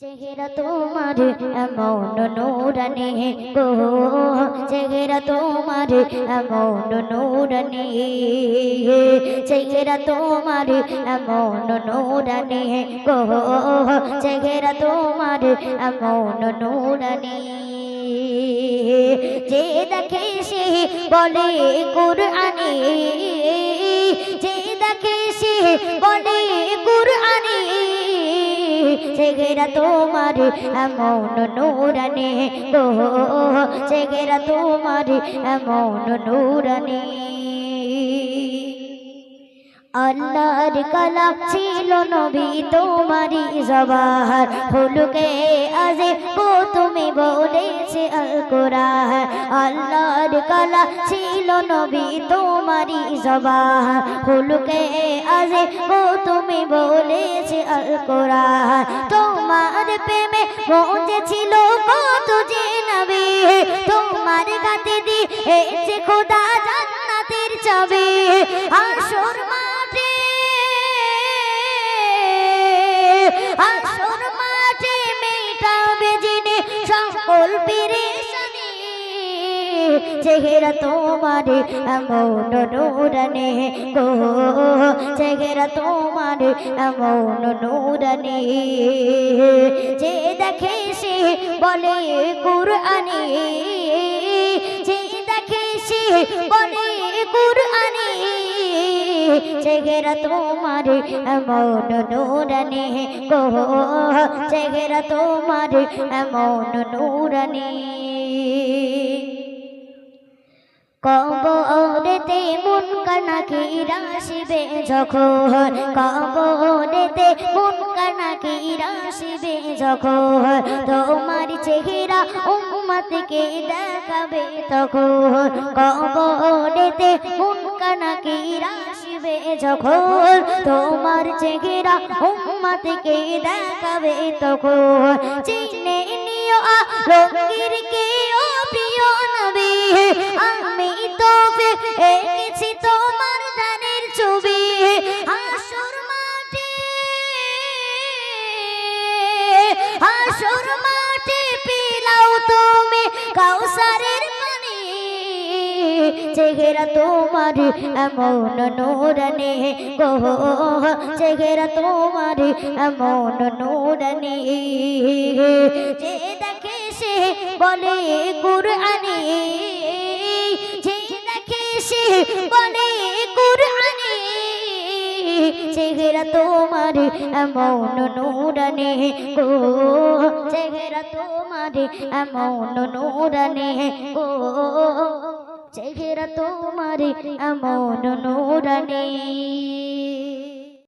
চেহারা তোমার এমন নূরানি গো। চেহারা তোমার এমন নূরানি চেহারা তোমার এমন নূরানি গো। চেহারা তোমার এমন যে দেখে সে বলে যে দেখে সে বলে চেহারা তোমার এমন নূরানি সে গেরা তোমার এমন নূরানি। আল্লাহর কালাম ছিল নবী তোমারি জবাহার ফুলকে আজে কো তুমি বলেছে আল কোরআন আল্লাহর কালাম ছিল নবী তোমারি জবাহার ফুলকে আজে ও তুমি বলেছে আল কোরআন তোমার প্রেমে মজে ছিল কত যে নবী। তোমার গাতে দিয়েছে খোদা জান্নাতের চাবি। আসর মাঠে আসর মাঠে মেটাবে জেনে সকল পেরেশানি চেহারা তোমার এমন নূরানি গো। চেহারা তোমার এমন নূরানি। যে দেখে সে বলে কুরআনি। যে দেখে সে বলে কুরআনি। চেহারা তোমার এমন নূরানি গো। চেহারা তোমার এমন নূরানি। কবরেতে মন কানাকি রাশিবে যখন? কবরেতে মন কানাকি রাশিবে যখন? তোমার চেহারা উম্মতকে দেখাবে তখন? কবরেতে মন কানাকি রাশিবে যখন? তোমার চেহারা উম্মতকে দেখাবে তখন? চিনে নিও আলমগীর হাসুর মাঠে পিলাও তুমি কাউসারের পানি চেহারা তোমার এমন নূরানি গো চেহারা তোমার এমন যে দেখে সে বলে, কুরআনি। যে দেখে সে বলে তোমার এমন নূরানি গো চেহারা তোমার এমন নূরানি গো চেহারা তোমার এমন নূরানি।